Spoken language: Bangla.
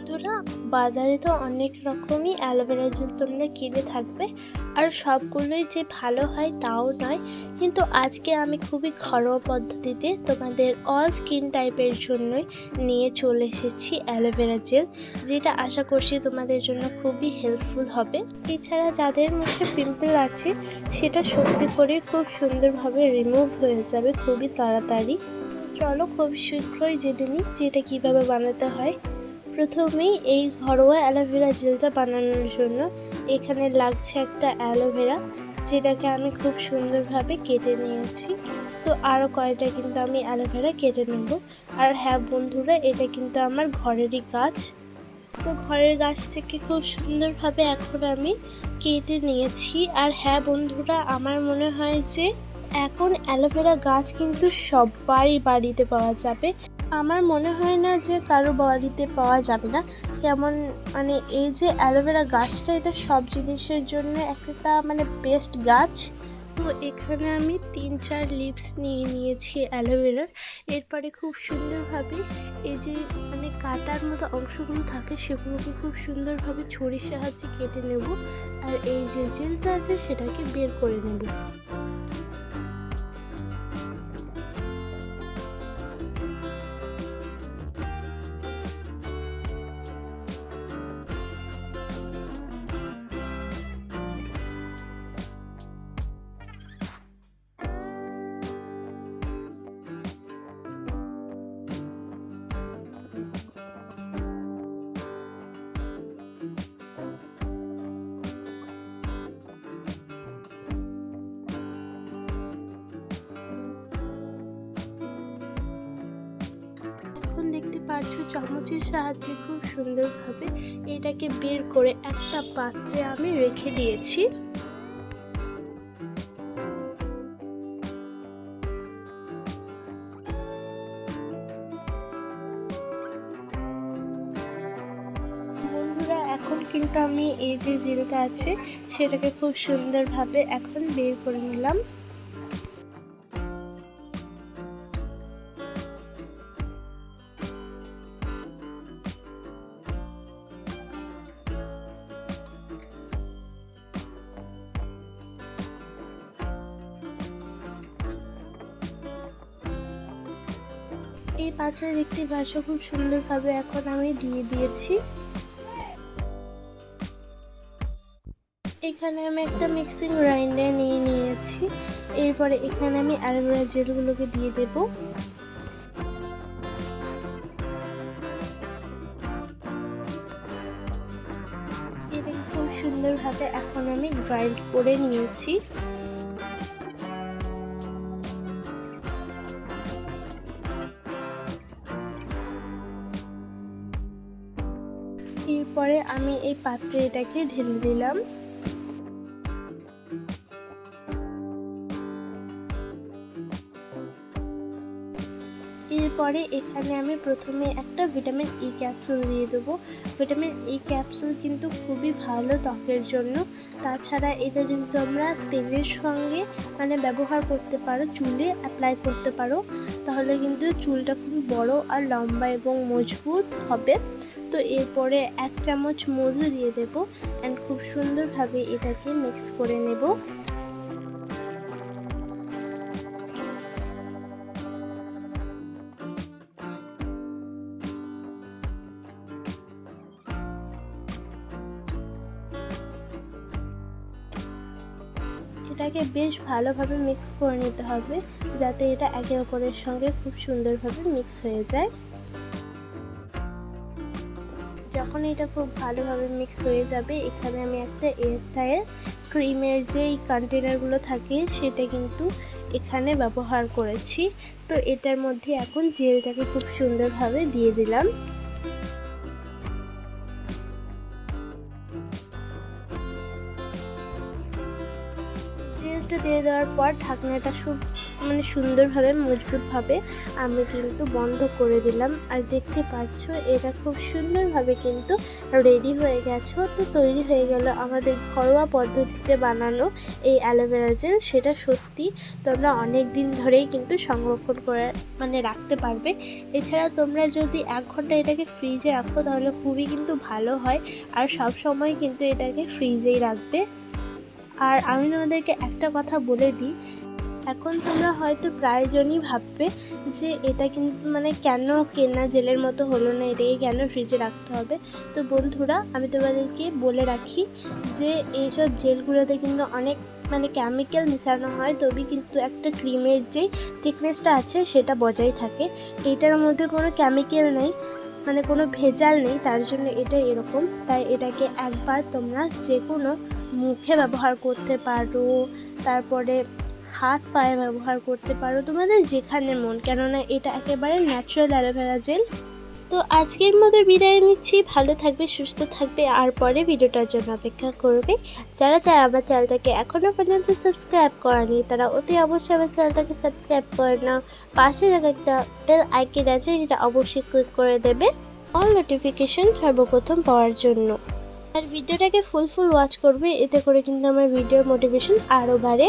বন্ধুরা, বাজারে তো অনেক রকমই অ্যালোভেরা জেল তোমরা কিনে থাকবে। আর সবগুলোই যে ভালো হয় তাও নয়। কিন্তু আজকে আমি খুবই ঘরোয়া পদ্ধতিতে তোমাদের অল স্কিন টাইপের জন্যই নিয়ে চলে এসেছি অ্যালোভেরা জেল, যেটা আশা করছি তোমাদের জন্য খুবই হেল্পফুল হবে। এছাড়া যাদের মুখে পিম্পল আছে, সেটা সত্যি করে খুব সুন্দরভাবে রিমুভ হয়ে যাবে খুবই তাড়াতাড়ি। চলো খুব শীঘ্রই জেনে নিই যে এটা কীভাবে বানাতে হয়। প্রথমেই এই ঘরোয়া অ্যালোভেরা জেলটা বানানোর জন্য এখানে লাগছে একটা অ্যালোভেরা, যেটাকে আমি খুব সুন্দরভাবে কেটে নিয়েছি। তো আরও কয়টা কিন্তু আমি অ্যালোভেরা কেটে নেব। আর হ্যাঁ বন্ধুরা, এটা কিন্তু আমার ঘরেরই গাছ। তো ঘরের গাছ থেকে খুব সুন্দরভাবে এখন আমি কেটে নিয়েছি। আর হ্যাঁ বন্ধুরা, আমার মনে হয় যে এখন অ্যালোভেরা গাছ কিন্তু সবারই বাড়িতে পাওয়া যাবে। আমার মনে হয় না যে কারও বাড়িতে পাওয়া যাবে না। কেমন মানে এই যে অ্যালোভেরা গাছটা, এটা সব জিনিসের জন্য একটা মানে বেস্ট গাছ। তো এখানে আমি তিন চার লিপস নিয়ে নিয়েছি অ্যালোভেরার। এরপরে খুব সুন্দরভাবে এই যে মানে কাটার মতো অংশগুলো থাকে, সেগুলোকে খুব সুন্দরভাবে ছড়ির সাহায্যে কেটে নেব। আর এই যে জেলটা আছে, সেটাকে বের করে নেব। দেখতে চামচের সাহায্যে খুব সুন্দরভাবে এটাকে বের করে একটা পাত্রে আমি রেখে দিয়েছি। এখন কিন্তু আমি এই যে জেলটা আছে, সেটাকে খুব সুন্দরভাবে এখন বের করে নিলাম। এই পাত্রে দেখতে পাচ্ছ খুব সুন্দরভাবে এখন আমি দিয়ে দিয়েছি। এখানে আমি একটা মিক্সিং গ্রাইন্ডার নিয়ে নিয়েছি। এরপরে এখানে আমি অ্যালোভেরা জেলগুলোকে দিয়ে দেব। এটাকে খুব সুন্দরভাবে এখন আমি গ্রাইন্ড করে নিয়েছি। এরপরে আমি এই পাত্রে এটাকে ঢেলে দিলাম। এরপরে এখানে আমি প্রথমে একটা ভিটামিন ই ক্যাপসুল দিয়ে দেবো। ভিটামিন ই ক্যাপসুল কিন্তু খুবই ভালো ত্বকের জন্য। তাছাড়া এটা যদি তোমরা তেলের সঙ্গে মানে ব্যবহার করতে পারো, চুলে অ্যাপ্লাই করতে পারো। তাহলে কিন্তু চুলটা খুবই বড় আর লম্বা এবং মজবুত হবে। তো এরপরে এক চামচ মধু দিয়ে দেবো অ্যান্ড খুব সুন্দরভাবে এটাকে মিক্স করে নেব। এটাকে বেশ ভালোভাবে মিক্স করে নিতে হবে যাতে এটা একে অপরের সঙ্গে খুব সুন্দরভাবে মিক্স হয়ে যায়। যখন এটা খুব ভালোভাবে মিক্স হয়ে যাবে, এখানে আমি একটা এয়ারটায়ার ক্রিমের যেই কন্টেনারগুলো থাকে, সেটা কিন্তু এখানে ব্যবহার করেছি। তো এটার মধ্যে এখন জেলটাকে খুব সুন্দরভাবে দিয়ে দিলাম। জেলটা দিয়ে দেওয়ার পর ঢাকনাটা খুব মানে সুন্দরভাবে, মজবুতভাবে আমি কিন্তু বন্ধ করে দিলাম। আর দেখতে পাচ্ছ, এটা খুব সুন্দরভাবে কিন্তু রেডি হয়ে গেছে। তো তৈরি হয়ে গেল আমাদের ঘরোয়া পদ্ধতিতে বানানো এই অ্যালোভেরা জেল। সেটা সত্যি তোমরা অনেক দিন ধরেই কিন্তু সংরক্ষণ করে মানে রাখতে পারবে। এছাড়া তোমরা যদি এক ঘণ্টা এটাকে ফ্রিজে রাখো, তাহলে খুবই কিন্তু ভালো হয়। আর সব সময় কিন্তু এটাকে ফ্রিজেই রাখবে। আর আমি তোমাদেরকে একটা কথা বলে দিই এখন তোমরা হয়তো প্রায়জনই ভাববে যে এটা কিন্তু মানে কেন কেনা জেলের মতো হলো না, এটাকে কেন ফ্রিজে রাখতে হবে? তো বন্ধুরা, আমি তোমাদেরকে বলে রাখি যে এইসব জেলগুলোতে কিন্তু অনেক মানে কেমিক্যাল মেশানো হয় তবে কিন্তু একটা ক্রিমের যে থিকনেসটা আছে, সেটা বজায় থাকে। এটার মধ্যে কোনো কেমিক্যাল নেই মানে কোনো ভেজাল নেই, তার জন্য এটা এরকম। তাই এটাকে একবার তোমরা যে কোনো মুখে ব্যবহার করতে পারো, তারপরে হাত পায়ে ব্যবহার করতে পারো তোমাদের যেখানে মন, কেননা এটা একেবারে ন্যাচারাল অ্যালোভেরা জেল। তো আজকের মতো বিদায় নিচ্ছি, ভালো থাকবে, সুস্থ থাকবে, আর পরে ভিডিওটার জন্য অপেক্ষা করবে। যারা যারা আমার চ্যানেলটাকে এখনও পর্যন্ত সাবস্ক্রাইব করেনি, তারা অতি অবশ্যই আমার চ্যানেলটাকে সাবস্ক্রাইব করে না পাশে থাকা একটা বেল আইকন আছে যেটা অবশ্যই ক্লিক করে দেবে। অল নোটিফিকেশন সর্বপ্রথম পাওয়ার জন্য। আর ভিডিওটাকে ফুল ফুল ওয়াচ করবে, এতে করে কিন্তু আমার ভিডিওর মোটিভেশন আরও বাড়ে।